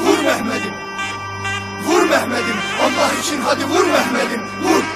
Vur Mehmet'im. Vur Mehmet'im. Allah için hadi vur Mehmet'im. Vur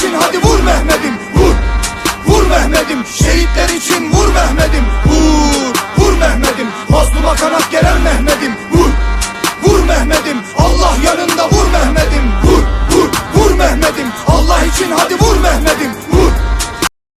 için hadi vur Mehmet'im. Vur, vur Mehmet'im. Şehitler için vur Mehmet'im. Vur, vur Mehmet'im. Mazluma kanat gelen Mehmet'im. Vur, vur Mehmet'im. Allah yanında vur Mehmet'im. Vur, vur, vur Mehmet'im. Allah için hadi vur Mehmet'im.